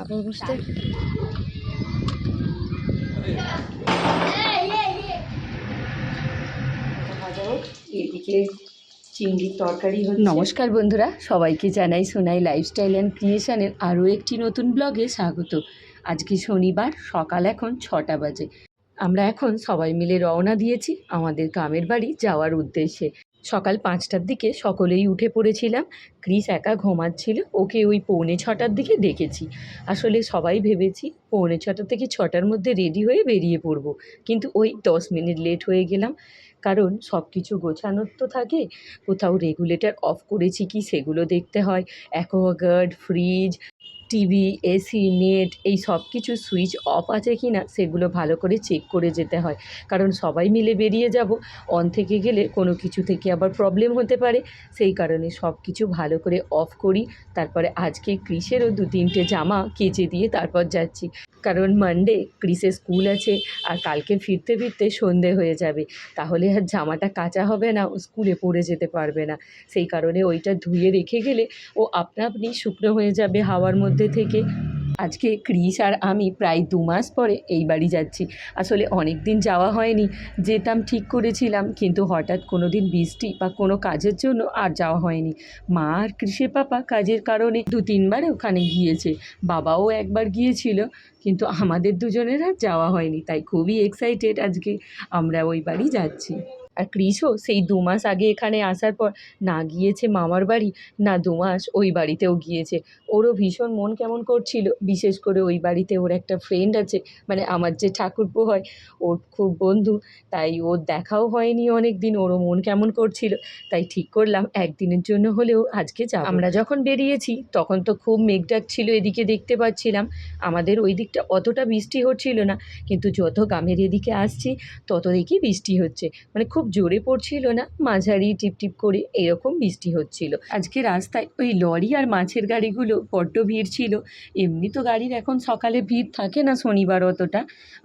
কাপড় এদিকে চিংড়ির তরকারি নমস্কার বন্ধুরা সবাইকে জানাই সোনাই লাইফস্টাইল অ্যান্ড ক্রিয়েশনের আরও একটি নতুন ব্লগে স্বাগত। আজকে শনিবার সকাল এখন ছটা বাজে। আমরা এখন সবাই মিলে রওনা দিয়েছি আমাদের গ্রামের বাড়ি যাওয়ার উদ্দেশ্যে। সকাল পাঁচটার দিকে সকলেই উঠে পড়েছিলাম। ক্রিস একা ঘুমাচ্ছিল, ওকে ওই পৌনে ছটার দিকে ডেকেছি আসলে সবাই ভেবেছি পৌনে ছটা থেকে ছটার মধ্যে রেডি হয়ে বেরিয়ে পড়ব, কিন্তু ওই দশ মিনিট লেট হয়ে গেলাম। কারণ সব কিছু গোছানোর তো থাকে, কোথাও রেগুলেটর অফ করেছি কি সেগুলো দেখতে হয়। Aquaguard fridge TV, AC, net এই সব কিছু সুইচ অফ আছে কি না সেগুলো ভালো করে চেক করে যেতে হয়। কারণ সবাই মিলে বেরিয়ে যাব অন থেকে গেলে কোনো কিছু থেকে আবার প্রবলেম হতে পারে। সেই কারণে সব কিছু ভালো করে অফ করি, তারপরে আজকে ক্রিসেরও দু তিনটে জামা কেচে দিয়ে তারপর যাচ্ছি। কারণ মানডে ক্রিসে স্কুল আছে আর কালকে ফিরতে ফিরতে সন্ধে হয়ে যাবে। তাহলে আর জামাটা কাঁচা হবে না, ও স্কুলে পড়ে যেতে পারবে না। সেই কারণে ওইটা ধুয়ে রেখে গেলে ও আপনা আপনি শুকনো হয়ে যাবে হাওয়ার মধ্যে থেকে। আজকে ক্রিস আর আমি প্রায় দু মাস পরে এই বাড়ি যাচ্ছি। আসলে অনেক দিন যাওয়া হয়নি, যেতাম ঠিক করেছিলাম, কিন্তু হঠাৎ কোনো দিন বৃষ্টি বা কোনো কাজের জন্য আর যাওয়া হয়নি। মা আর কৃষের পাপা কাজের কারণে দু তিনবার ওখানে গিয়েছে, বাবাও একবার গিয়েছিল, কিন্তু আমাদের দুজনের আর যাওয়া হয়নি, তাই খুবই এক্সাইটেড আজকে আমরা ওই বাড়ি যাচ্ছি। আর ক্রিসও সেই দু মাস আগে এখানে আসার পর না গিয়েছে মামার বাড়ি, না দু মাস ওই বাড়িতেও গিয়েছে। ওরও ভীষণ মন কেমন করছিল, বিশেষ করে ওই বাড়িতে ওর একটা ফ্রেন্ড আছে মানে আমার যে ঠাকুরপো হয়, ওর খুব বন্ধু, তাই ওর দেখাও হয়নি অনেক দিন ওরও মন কেমন করছিল, তাই ঠিক করলাম, একদিনের জন্য হলেও আজকে যাব। আমরা যখন বেরিয়েছি, তখন তো খুব মেঘ ছিল, এদিকে দেখতে পাচ্ছিলাম, আমাদের ওই দিকটা অতটা বৃষ্টি হচ্ছিল না, কিন্তু যত গ্রামের এদিকে আসছি, তত দেখি বৃষ্টি হচ্ছে মানে খুব জোরে পড়ছিল না, মাঝারি টিপটিপ করে এরকম বৃষ্টি হচ্ছিল। আজকে রাস্তায় ওই লরি আর মাছের গাড়িগুলো বড্ড ভিড় ছিল। এমনি তো গাড়ির এখন সকালে ভিড় থাকে না শনিবার অতটা।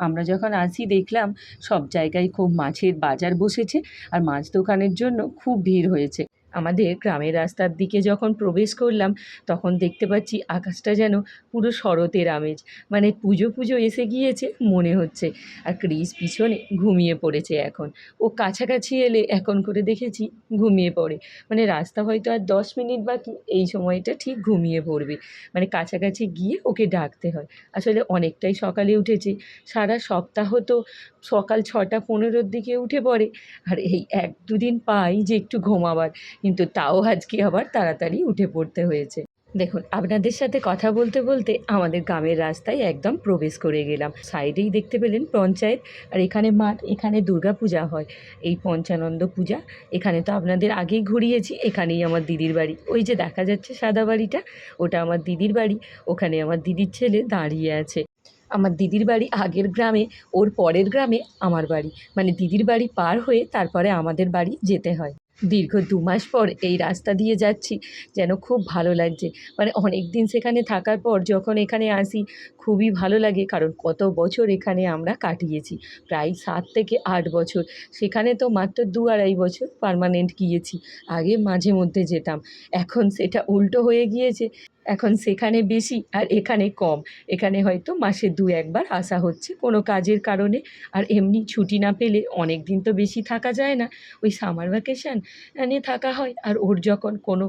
আমরা যখন আসি দেখলাম সব জায়গায় খুব মাছের বাজার বসেছে আর মাছ দোকানের জন্য খুব ভিড় হয়েছে। আমাদের গ্রামের রাস্তার দিকে যখন প্রবেশ করলাম, তখন দেখতে পাচ্ছি আকাশটা যেন পুরো শরতের আমেজ। মানে পুজো পুজো এসে গিয়েছে মনে হচ্ছে। আর ক্রিস পিছনে ঘুমিয়ে পড়েছে এখন। ও কাছাকাছি এলে এখন করে দেখেছি ঘুমিয়ে পড়ে। মানে রাস্তা হয়তো আর দশ মিনিট বাকি এই সময়টা ঠিক ঘুমিয়ে পড়বে। মানে কাছাকাছি গিয়ে ওকে ডাকতে হয়। আসলে অনেকটাই সকালে উঠেছে। সারা সপ্তাহ তো সকাল ছটা পনেরোর দিকে উঠে পড়ে। আর এই এক দুদিন পাই যে একটু ঘুমাবার। কিন্তু তাও আজকে আবার তাড়াতাড়ি উঠে পড়তে হয়েছে। দেখুন, আপনাদের সাথে কথা বলতে বলতে আমাদের গ্রামের রাস্তায় একদম প্রবেশ করে গেলাম। সাইডেই দেখতে পেলেন পঞ্চায়েত, আর এখানে মাঠ, এখানে দুর্গা পূজা হয়। এই পঞ্চানন্দ পূজা, এখানে তো আপনাদের আগেই ঘুরিয়েছি, এখানেই আমার দিদির বাড়ি। ওই যে দেখা যাচ্ছে সাদা বাড়িটা, ওটা আমার দিদির বাড়ি, ওখানে আমার দিদির ছেলে দাঁড়িয়ে আছে। আমার দিদির বাড়ি আগের গ্রামে, ওর পরের গ্রামে আমার বাড়ি। মানে দিদির বাড়ি পার হয়ে তারপরে আমাদের বাড়ি যেতে হয়। দীর্ঘ দু মাস পর এই রাস্তা দিয়ে যাচ্ছি, যেন খুব ভালো লাগছে। মানে অনেক দিন সেখানে থাকার পর যখন এখানে আসি, খুবই ভালো লাগে, কারণ কত বছর এখানে আমরা কাটিয়েছি। প্রায় সাত থেকে আট বছর। সেখানে তো মাত্র দু আড়াই বছর পারমানেন্ট গিয়েছি। আগে মাঝে মধ্যে যেতাম। এখন সেটা উল্টো হয়ে গিয়েছে। এখন সেখানে বেশি আর এখানে কম। এখানে হয়তো মাসে দু একবার আসা হচ্ছে কোনো কাজের কারণে। আর এমনি ছুটি না পেলে অনেক দিন তো বেশি থাকা যায় না। ওই সামার ভ্যাকেশান থাকা হয়। আর ওর যখন কোনো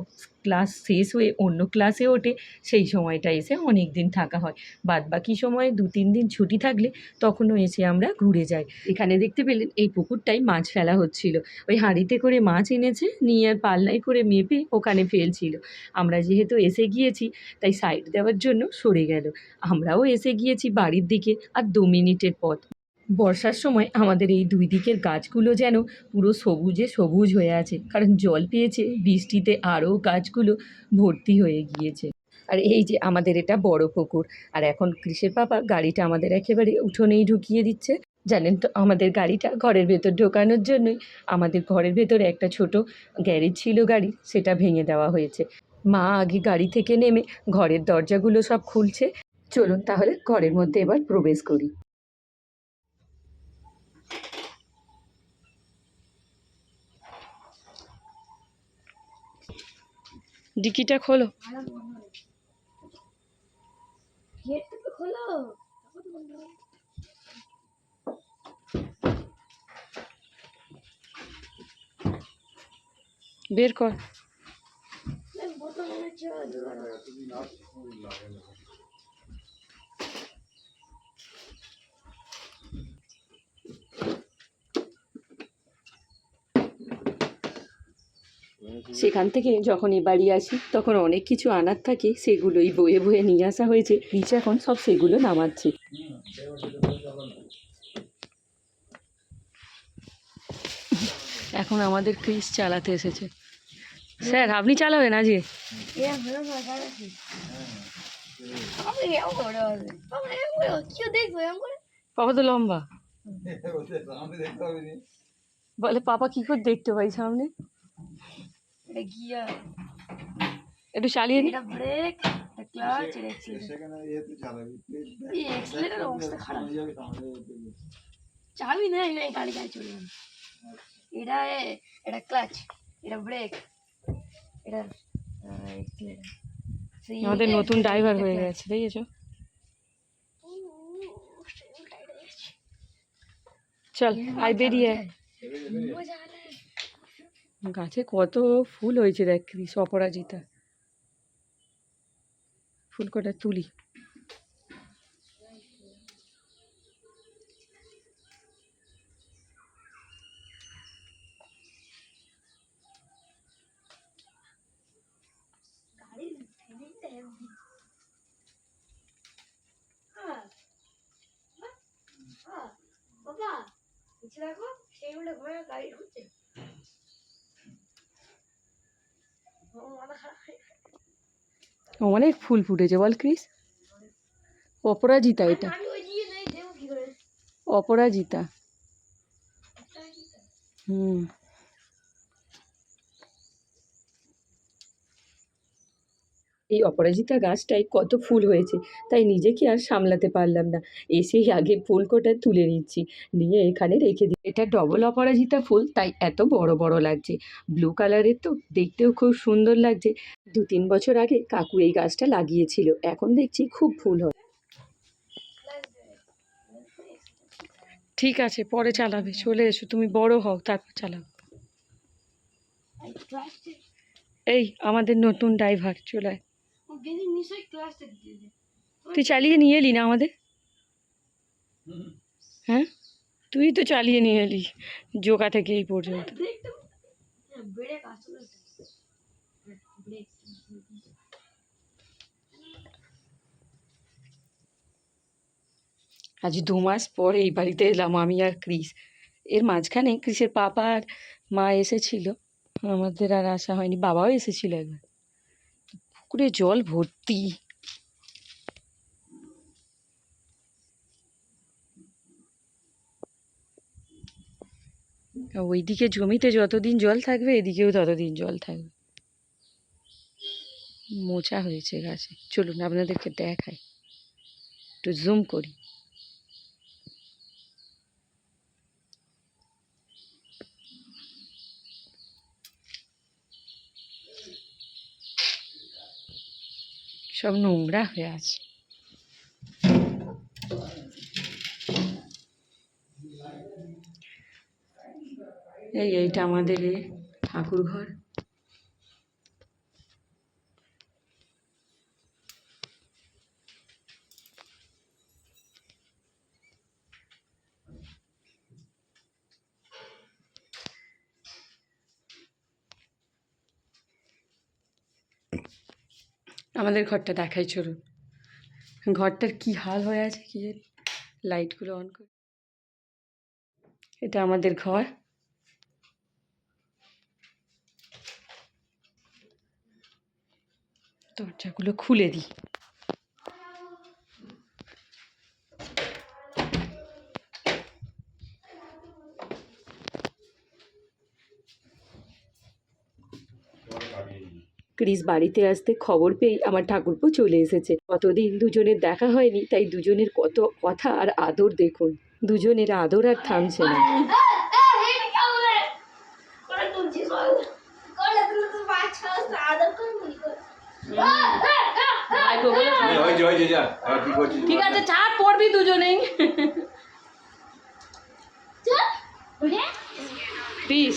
ক্লাস শেষ হয়ে অন্য ক্লাসে ওঠে, সেই সময়টা এসে অনেক দিন থাকা হয়। বাদ বাকি সময়ে দু তিন দিন ছুটি থাকলে তখনও এসে আমরা ঘুরে যাই। এখানে দেখতে পেলেন এই পুকুরটাই মাছ ফেলা হচ্ছিল। ওই হাঁড়িতে করে মাছ এনেছে, নিয়ে আর পাল্লায় করে মেপে ওখানে ফেলছিল। আমরা যেহেতু এসে গিয়েছি, তাই সাইড দেওয়ার জন্য সরে গেল। আমরাও এসে গিয়েছি বাড়ির দিকে, আর দু মিনিটের পথ। বর্ষার সময় আমাদের এই দুই দিকের গাছগুলো যেন পুরো সবুজে সবুজ হয়ে আছে, কারণ জল পেয়েছে, বৃষ্টিতে আরও গাছগুলো ভর্তি হয়ে গিয়েছে। আর এই যে আমাদের এটা বড় পুকুর, আর এখন কৃষের পাপা গাড়িটা আমাদের একেবারে উঠোনেই ঢুকিয়ে দিচ্ছে। জানেন তো, আমাদের গাড়িটা ঘরের ভেতর ঢোকানোর জন্যই আমাদের ঘরের ভেতরে একটা ছোট গ্যারেজ ছিল গাড়ি সেটা ভেঙে দেওয়া হয়েছে। মা আগে গাড়ি থেকে নেমে ঘরের দরজাগুলো সব খুলছে। চলুন তাহলে ঘরের মধ্যে এবার প্রবেশ করি। ডিকিটা খোলো। বের কর। সেখান থেকে যখন এ বাড়ি আসি, তখন অনেক কিছু আনার থাকে, সেগুলোই বয়ে বয়ে নিয়ে আসা হয়েছে। নিচে এখন সব সেগুলো নামাচ্ছে। এখন আমাদের ক্রিস চালাতে এসেছে। স্যার, আপনি চালাবেন করে পাপা তো লম্বা। বলে, পাপা কি করে দেখতে পাই সামনে? এটা গিয়ার একটু চালিয়ে নি এটা ব্রেক এটা ক্লাচ এটা অ্যাক্সিলারেটর এই অ্যাক্সিলারেটর অবস্থা খারাপ চাবি নেই নেই গাড়ি গাড়ি চলে যাবে এটা এ- এটা ক্লাচ এটা ব্রেক এটা অ্যাক্সিলারেটর আমাদের নতুন ড্রাইভার হয়ে গেছে দেখেছ চল আই বেরিয়ে আয়। গাছে কত ফুল হয়েছে দেখ ক্রিস অপরাজিতা। ফুল কটা তুলি। নিচে দেখো সেইগুলো ঘোড়া গাড়ি। ঢুকছে ও মাথা খারাপ হয়ে গেছে। অনেক ফুল ফুটেছে বল ক্রিস। অপরাজিতা এটা। অপরাজিতা। হুম। এই অপরাজিতা গাছটায় কত ফুল হয়েছে তাই নিজেকে আর সামলাতে পারলাম না। এসেই আগে ফুল কোটা তুলে নিচ্ছি নিয়ে এখানে রেখে দিই এটা ডবল অপরাজিতা ফুল তাই এত বড় বড় লাগছে। ব্লু কালারের তো দেখতেও খুব সুন্দর লাগছে। দু তিন বছর আগে কাকু এই গাছটা লাগিয়েছিল এখন দেখছি খুব ফুল হয়। ঠিক আছে পরে চালাবে চলে এসো তুমি বড় হও তারপর চালাও। এই এই আমাদের নতুন ড্রাইভার চলে তুই চালিয়ে নিয়ে এলি না আমাদের? হ্যাঁ? তুই তো চালিয়ে নিয়ে এলি জোকা থেকে এই পর্যন্ত। আজ দু মাস পর এই বাড়িতে এলাম আমি আর ক্রিস। এর মাঝখানে ক্রিসের পাপা আর মা এসেছিল। আমাদের আর আসা হয়নি বাবাও এসেছিল একবার। পুকুরে জল ভর্তি। ওইদিকে জমিতে যতদিন জল থাকবে, এদিকেও ততদিন জল থাকবে। মোচা হয়েছে গাছে। চলুন আপনাদেরকে দেখাই। একটু জুম করি। সব নোংরা হয়ে আছে। এই এইটা আমাদের ঠাকুর ঘর আমাদের ঘরটা দেখাই, চলুন। ঘরটার কি হাল হয়ে আছে কি লাইটগুলো অন করে। এটা আমাদের ঘর। দরজাগুলো খুলে দিই। ক্রিস বাড়িতে আসতে খবর পেয়ে আমার ঠাকুরপো চলে এসেছে। কতদিন দুজনের দেখা হয়নি তাই দুজনের কত কথা আর আদর দেখুন। দুজনের আদর আর থামছে না। ঠিক আছে ছাড় পড়বি দুজনেই। প্লিজ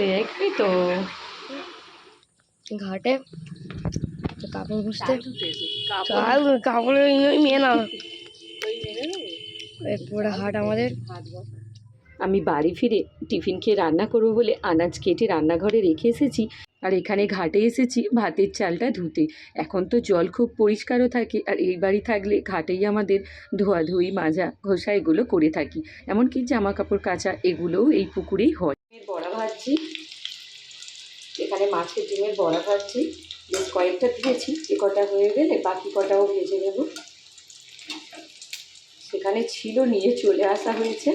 দেখবি তো। ঘাটে কাপড় চাল কাপড় মেয়ে না। পুরো হাট আমাদের। আমি বাড়ি ফিরে টিফিন খেয়ে রান্না করব বলে আনাজ কেটে রান্নাঘরে রেখে এসেছি আর এখানে ঘাটে এসেছি ভাতের চালটা ধুতে। এখন তো জল খুব পরিষ্কারও থাকে আর এই বাড়ি থাকলে ঘাটেই আমাদের ধোয়াধুয়ি মাজা ঘষা এগুলো করে থাকি। এমনকি জামা কাপড় কাচা এগুলোও এই পুকুরেই হয়। ভাজছি এখানে মাছের ডিমের বড়া ভাজছি। বেশ কয়েকটা দিয়েছি, এ কটা হয়ে গেলে বাকি কটাও ভেজে নেব। সেখানে ছিল নিয়ে চলে আসা হয়েছে।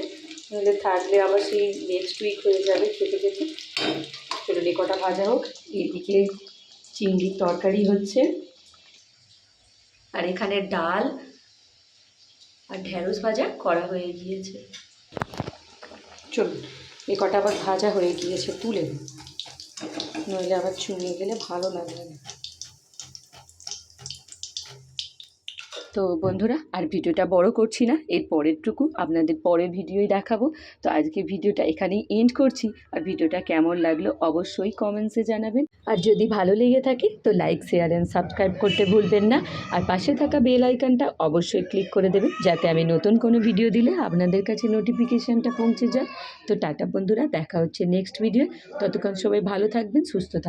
নইলে থাকলে আবার সেই নেক্সট উইক হয়ে যাবে খেতে খেতে। চলুন, এ কটা ভাজা হোক। এদিকে চিংড়ির তরকারি হচ্ছে। আর এখানে ডাল আর ঢ্যাঁড়স ভাজা করা হয়ে গিয়েছে। চলুন। এ কটা আবার ভাজা হয়ে গিয়েছে তুলে নইলে আবার চুমিয়ে গেলে ভালো লাগবে না। তো বন্ধুরা আর ভিডিওটা বড় করছি না এর পরেরটুকু আপনাদের পরের ভিডিওই দেখাবো। তো আজকে ভিডিওটা এখানেই এন্ড করছি। আর ভিডিওটা কেমন লাগল অবশ্যই কমেন্টসে জানাবেন। আর যদি ভালো লেগে থাকে তো লাইক শেয়ার অ্যান্ড সাবস্ক্রাইব করতে ভুলবেন না। আর পাশে থাকা বেল আইকনটা অবশ্যই ক্লিক করে দেবেন যাতে আমি নতুন কোনো ভিডিও দিলে আপনাদের কাছে নোটিফিকেশানটা পৌঁছে যায়। তো টাটা বন্ধুরা দেখা হচ্ছে নেক্সট ভিডিও ততক্ষণ সবাই ভালো থাকবেন সুস্থ থাকবেন